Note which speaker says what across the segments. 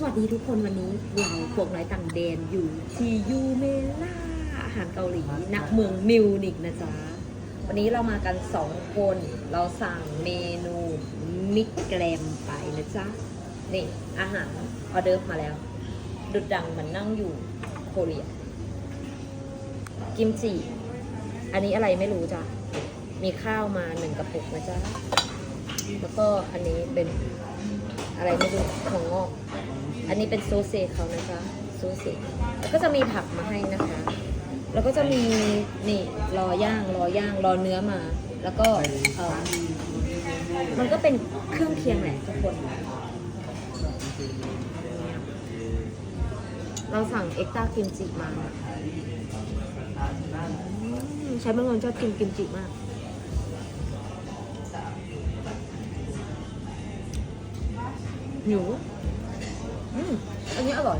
Speaker 1: สวัสดีทุกคนวันนี้เราพวกไร้ต่างแดนอยู่ที่ยูเมล่าอาหารเกาหลีณเมืองมิวนิกนะจ๊ะ วันนี้เรามากันสองคน เราสั่งเมนูมิกแกรมไปนะจ๊ะ นี่ อาหารออเดิร์มาแล้ว ดุดดังเหมือนนั่งอยู่โคเรีย กิมจิ อันนี้อะไรไม่รู้จ้ะ มีข้าวมาหนึ่งกระปุกนะจ๊ะ แล้วก็อันนี้เป็นอะไรไม่รู้ของงอก อันนี้เป็นโซเซเขานะคะโซเซแล้วก็จะมีผักมาให้นะคะ แล้วก็จะมีนี่รอย่างรอย่างรอเนื้อมา แล้วก็เออมันก็เป็นเครื่องเคียงแหละทุกคน เราสั่งเอ็กต้ากิมจิมาอืมใช้บางคนชอบกินกิมจิมากหิว อันนี้อร่อย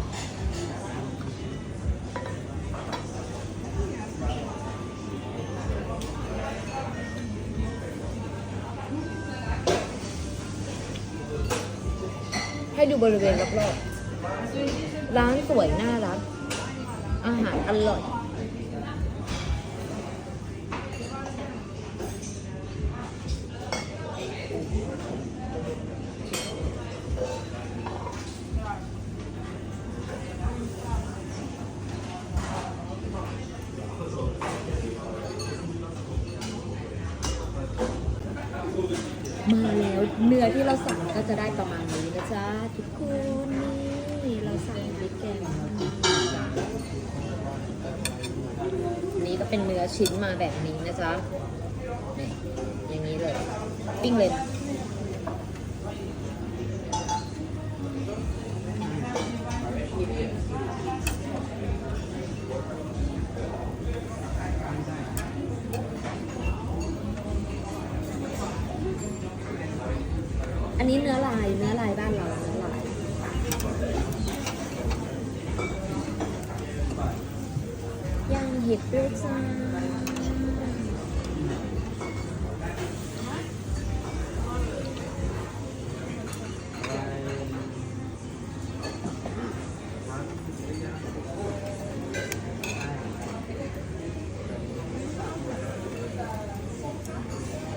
Speaker 1: ให้ดูบริเวณรอบๆ ร้านสวยน่ารัก อาหารอร่อย มาแล้วเนื้อที่เราสั่งก็จะได้ประมาณนี้นะจ๊ะทุกคนนี่เราสั่งบิ๊กแกงนี้ก็เป็นเนื้อชิ้นมาแบบนี้นะจ๊ะนี่อย่างนี้เลยปิ้งเลยนะ อันนี้เนื้อลายเนื้อลายบ้านเราเนื้อลายย่างเห็ดด้วยจ้า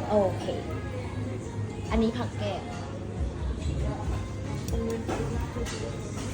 Speaker 1: โอเค อันนี้ผักแก้ว Thank you.